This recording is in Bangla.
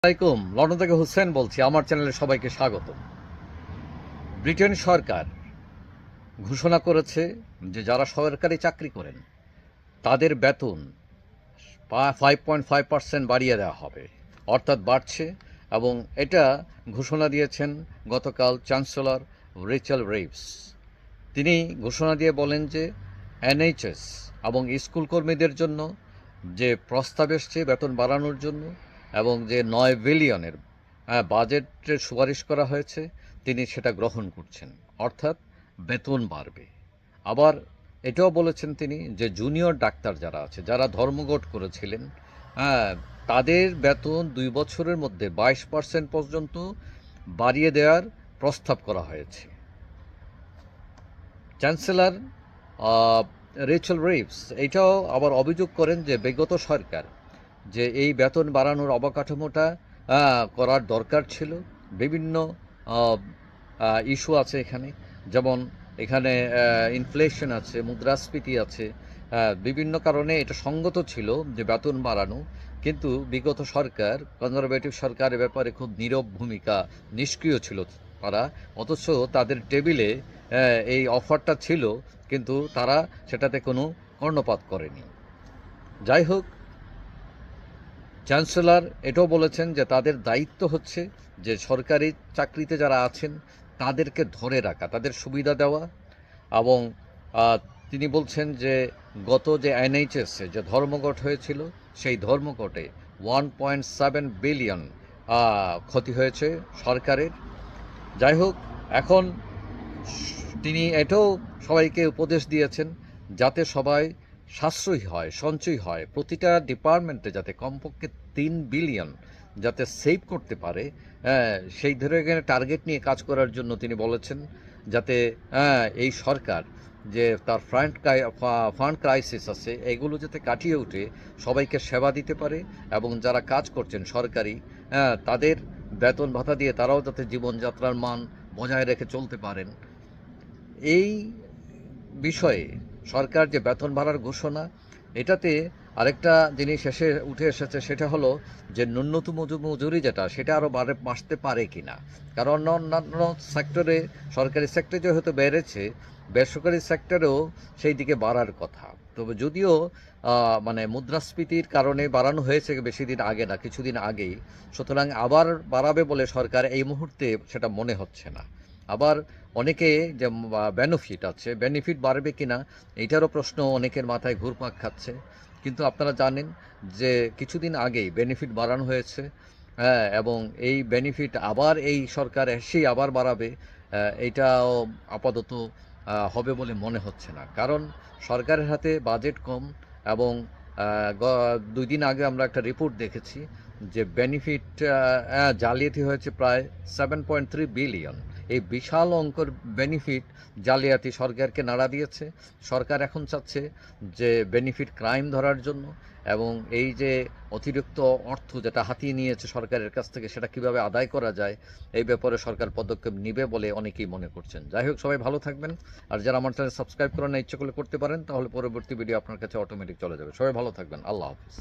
আসসালামাইকুম লন্ডন থেকে হুসেন বলছি, আমার চ্যানেলে সবাইকে স্বাগত ব্রিটেন সরকার ঘোষণা করেছে যে যারা সরকারি চাকরি করেন, তাদের বেতন ফাইভ পয়েন্ট ফাইভ পার্সেন্ট বাড়িয়ে দেওয়া হবে, অর্থাৎ বাড়ছে, এবং এটা ঘোষণা দিয়েছেন গতকাল চ্যান্সেলর রিচেল রেভস। তিনি ঘোষণা দিয়ে বলেন যে এনএইচএস এবং স্কুল কর্মীদের জন্য যে প্রস্তাব এসছে বেতন বাড়ানোর জন্য এবং যে নয় বিলিয়নের হ্যাঁ, বাজেটের সুপারিশ করা হয়েছে তিনি সেটা গ্রহণ করছেন। অর্থাৎ বেতন বাড়বে। আবার এটাও বলেছেন তিনি যে জুনিয়র ডাক্তার যারা আছে যারা ধর্মঘট করেছিলেন হ্যাঁ তাদের বেতন দুই বছরের মধ্যে বাইশ পার্সেন্ট পর্যন্ত বাড়িয়ে দেওয়ার প্রস্তাব করা হয়েছে। চ্যান্সেলর রেচেল রিভস এটাও আবার অভিযোগ করেন যে বিগত সরকার যে এই বেতন বাড়ানোর অবকাঠামোটা করার দরকার ছিল। বিভিন্ন ইস্যু আছে এখানে। যেমন এখানে ইনফ্লেশন আছে, মুদ্রাস্ফীতি আছে। বিভিন্ন কারণে এটা সঙ্গত ছিল যে বেতন বাড়ানো। কিন্তু বিগত সরকার, কনজারভেটিভ সরকার ব্যাপারে খুব নীরব ভূমিকা নিষ্ক্রিয় ছিল তারা। অথচ তাদের টেবিলে এই অফারটা ছিল, কিন্তু তারা সেটাতে কোনো কর্ণপাত করেনি। যাই হোক চ্যান্সেলর এটাও বলেছেন যে তাদের দায়িত্ব হচ্ছে যে সরকারি চাকরিতে যারা আছেন, তাদেরকে ধরে রাখা, তাদের সুবিধা দেওয়া এবং তিনি বলছেন যে গত যে এনএইচএসে যে ধর্মঘট হয়েছিল, সেই ধর্মঘটে ওয়ান পয়েন্ট সেভেন বিলিয়ন ক্ষতি হয়েছে সরকারের। যাই হোক, এখন তিনি এটাও সবাইকে উপদেশ দিয়েছেন যাতে সবাই সাশ্রয়ী হয় সঞ্চয় হয়। প্রতিটা ডিপার্টমেন্টে যাতে কমপক্ষে তিন বিলিয়ন যাতে সেভ করতে পারে হ্যাঁ, সেই ধরনের টার্গেট নিয়ে কাজ করার জন্য তিনি বলেছেন যাতে হ্যাঁ, এই সরকার যে তার ফ্রান্ট ফান্ড ক্রাইসিস আছে এগুলো যাতে কাটিয়ে উঠে সবাইকে সেবা দিতে পারে এবং যারা কাজ করছেন সরকারি হ্যাঁ, তাদের বেতন ভাতা দিয়ে তারাও যাতে জীবনযাত্রার মান বজায় রেখে চলতে পারেন। এই বিষয়ে সরকার যে বেতন বাড়ার ঘোষণা, এটাতে আরেকটা জিনিস এসে, উঠে এসেছে, সেটা হলো যে ন্যূনতম মজুরি যেটা, সেটা আরও বাড়ে বাড়তে পারে কি না কারণ অন্যান্য সেক্টরে সরকারি সেক্টরে যেহেতু বেড়েছে, বেসরকারি সেক্টরেও সেই দিকে বাড়ার কথা। তবে যদিও মানে মুদ্রাস্ফীতির কারণে বাড়ানো হয়েছে বেশি দিন আগে না, কিছুদিন আগেই, সুতরাং আবার বাড়াবে বলে সরকার এই মুহূর্তে সেটা মনে হচ্ছে না। আবার অনেকে যে বেনিফিট আছে বেনিফিট বাড়বে কিনা, এইটারও প্রশ্ন অনেকের মাথায় ঘুরপাক খাচ্ছে। কিন্তু আপনারা জানেন যে কিছুদিন আগেই বেনিফিট বাড়ানো হয়েছে হ্যাঁ এবং এই বেনিফিট আবার এই সরকার এসেই আবার বাড়াবে এইটাও আপাতত হবে বলে মনে হচ্ছে না। কারণ সরকারের হাতে বাজেট কম এবং দুই দিন আগে আমরা একটা রিপোর্ট দেখেছি যে বেনিফিট জালিয়াতি হয়েছে প্রায় সেভেন পয়েন্ট থ্রি বিলিয়ন এই বিশাল অঙ্কর বেনিফিট জালিয়াতি সরকারকে নাড়া দিয়েছে। সরকার এখন চাচ্ছে যে বেনিফিট ক্রাইম ধরার জন্য এবং এই যে অতিরিক্ত অর্থ যেটা হাতিয়ে নিয়েছে সরকারের কাছ থেকে সেটা কীভাবে আদায় করা যায়, এই ব্যাপারে সরকার পদক্ষেপ নেবে বলে অনেকেই মনে করছেন। যাই হোক, সবাই ভালো থাকবেন। আর যারা আমার চ্যানেল সাবস্ক্রাইব করার না, ইচ্ছে করলে করতে পারেন, তাহলে পরবর্তী ভিডিও আপনার কাছে অটোমেটিক চলে যাবে। সবাই ভালো থাকবেন। আল্লাহ হাফিজ।